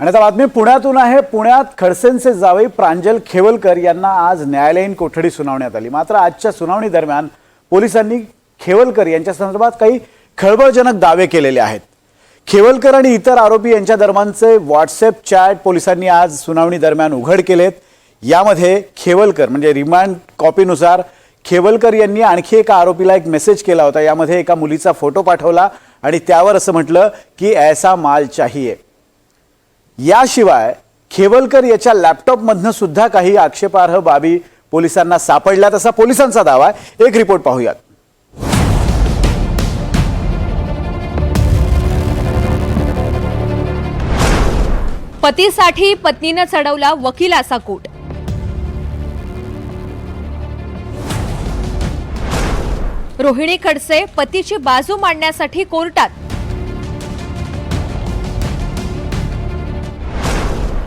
आणि आता बातमी पुण्यातून आहे. पुण्यात खडसेंचे जावई प्रांजल खेवलकर यांना आज न्यायालयीन कोठडी सुनावण्यात आली. मात्र आजच्या सुनावणी दरम्यान पोलिसांनी खेवलकर यांच्या संदर्भात काही खळबळजनक दावे केलेले आहेत. खेवलकर आणि इतर आरोपी यांच्या दरम्यानचे व्हॉट्सअप चॅट पोलिसांनी आज सुनावणी दरम्यान उघड केलेत. यामध्ये खेवलकर म्हणजे रिमांड कॉपीनुसार खेवलकर यांनी आणखी एका आरोपीला एक मेसेज केला होता. यामध्ये एका मुलीचा फोटो पाठवला आणि त्यावर असं म्हटलं की ऐसा माल चाहिए. याशिवाय खेवलकर याच्या लॅपटॉपमधनं सुद्धा काही आक्षेपार्ह बाबी पोलिसांना सापडल्यात असा पोलिसांचा दावा आहे. एक रिपोर्ट पाहूयात. पतीसाठी पत्नीनं चढवला वकिलाचा कोट. रोहिणी खडसे पतीची बाजू मांडण्यासाठी कोर्टात.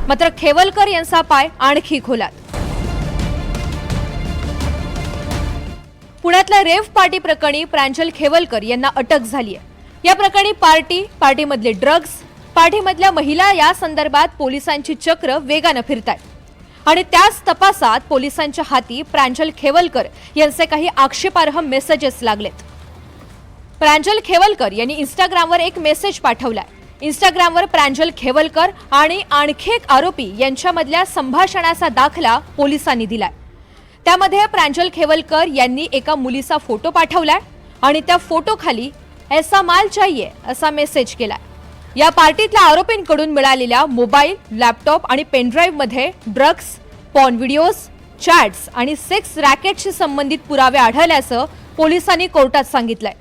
मात्र खेवलकर यांचा पाय आणखी खोलात. पुण्यातल्या रेव्ह पार्टी प्रकरणी प्रांजल खेवलकर यांना अटक झाली आहे या प्रकरणी पार्टी पार्टीमधले ड्रग्ज पार्टीमधल्या महिला या संदर्भात पोलिसांची चक्र वेगानं फिरतायत. आणि त्याच तपासात पोलिसांच्या हाती प्रांजल खेवलकर यांचे काही आक्षेपार्ह मेसेजेस लागलेत. प्रांजल खेवलकर यांनी इंस्टाग्रामवर एक मेसेज पाठवलाय. इंस्टाग्रामवर प्रांजल खेवलकर आणि आणखी एक आरोपी यांच्यामधल्या संभाषणाचा दाखला पोलिसांनी दिलाय. त्यामध्ये प्रांजल खेवलकर यांनी एका मुलीचा फोटो पाठवलाय आणि त्या फोटोखाली ऐसा माल चाहिए असा मेसेज केलाय. या पार्टीतल्या आरोपींकडून मिळालेल्या मोबाईल लॅपटॉप आणि पेनड्राईव्हमध्ये ड्रग्ज पॉन व्हिडिओज चॅट्स आणि सेक्स रॅकेटशी संबंधित पुरावे आढळल्याचं पोलिसांनी कोर्टात सांगितलंय.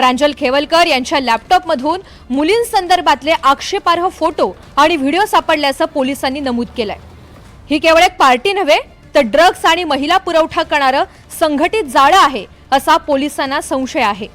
प्रांजल खेवलकर यांच्या लॅपटॉपमधून मुलींसंदर्भातले आक्षेपार्ह फोटो आणि व्हिडिओ सापडल्याचं पोलिसांनी नमूद केलंय. ही केवळ एक पार्टी नव्हे तर ड्रग्ज आणि महिला पुरवठा करणारं संघटित जाळं आहे असा पोलिसांना संशय आहे.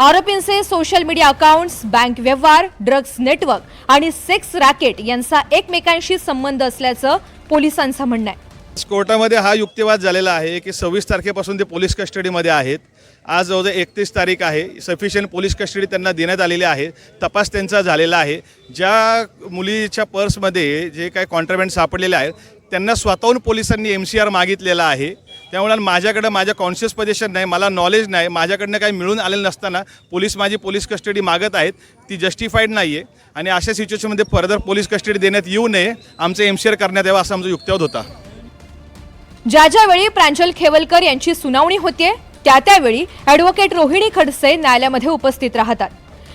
आरोपींचे सोशल मीडिया अकाउंट्स बँक व्यवहार ड्रग्ज नेटवर्क आणि सेक्स रॅकेट यांचा एकमेकांशी संबंध असल्याचं पोलिसांचं म्हणणं आहे. कोर्टामध्ये हा युक्तिवाद झालेला आहे की सव्वीस तारखेपासून ते पोलीस कस्टडीमध्ये आहेत. आज जवळजवळ एकतीस तारीख आहे. सफिशियंट पोलीस कस्टडी त्यांना देण्यात आलेली आहे. तपास त्यांचा झालेला आहे. ज्या मुलीच्या पर्समध्ये जे काही कॉन्ट्राबँड सापडलेले आहेत त्यांना स्वतःहून पोलिसांनी एम सी आर मागितलेला आहे. त्यामुळे माझ्याकडं माझ्या कॉन्शियस पोझिशन नाही मला नॉलेज नाही माझ्याकडनं काही मिळून आलेलं नसताना पोलीस माझी पोलीस कस्टडी मागत आहेत. ती जस्टिफाईड नाही आहे आणि अशा सिच्युएशनमध्ये फर्दर पोलीस कस्टडी देण्यात येऊ नये. आमचं एम सी आर करण्यात यावं असा आमचा युक्तिवाद होता. ज्या ज्यावेळी प्रांजल खेवलकर यांची सुनावणी होते त्या त्यावेळी ॲडव्होकेट रोहिणी खडसे न्यायालयामध्ये उपस्थित राहतात.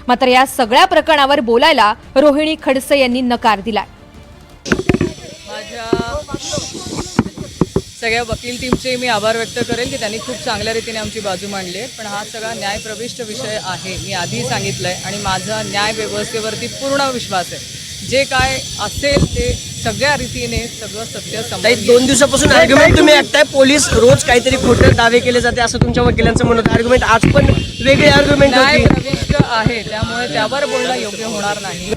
मात्र या सगळ्या प्रकरणावर बोलायला रोहिणी खडसे यांनी नकार दिलाय. माझ्या सगळ्या वकील टीमचे मी आभार व्यक्त करेल की त्यांनी खूप चांगल्या रीतीने आमची बाजू मांडली आहे. पण हा सगळा न्यायप्रविष्ट विषय आहे मी आधी सांगितलं आहे आणि माझा न्याय व्यवस्थेवरती पूर्ण विश्वास आहे. जे काय असेल ते सगळ्या रीतीने सगळं सत्य येईल. दोन दिवसापासून आर्ग्युमेंट तुम्ही ऐकताय पोलीस रोज काहीतरी खोटे दावे केले जाते असं तुमच्या वकिलांचं म्हणत आर्ग्युमेंट आज पण वेगळी आर्ग्युमेंट आहे त्यामुळे त्यावर बोलणं योग्य होणार नाही.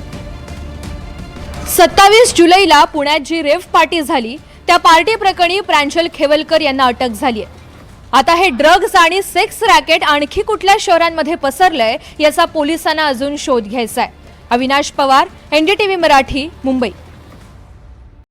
सत्तावीस जुलैला पुण्यात जी रेव्ह पार्टी झाली त्या पार्टी प्रकरणी प्रांजल खेवलकर यांना अटक झाली आहे आता हे ड्रग्ज आणि सेक्स रॅकेट आणखी कुठल्या शहरांमध्ये पसरलंय याचा पोलिसांना अजून शोध घ्यायचा आहे अविनाश पवार एनडीटीव्ही मराठी मुंबई.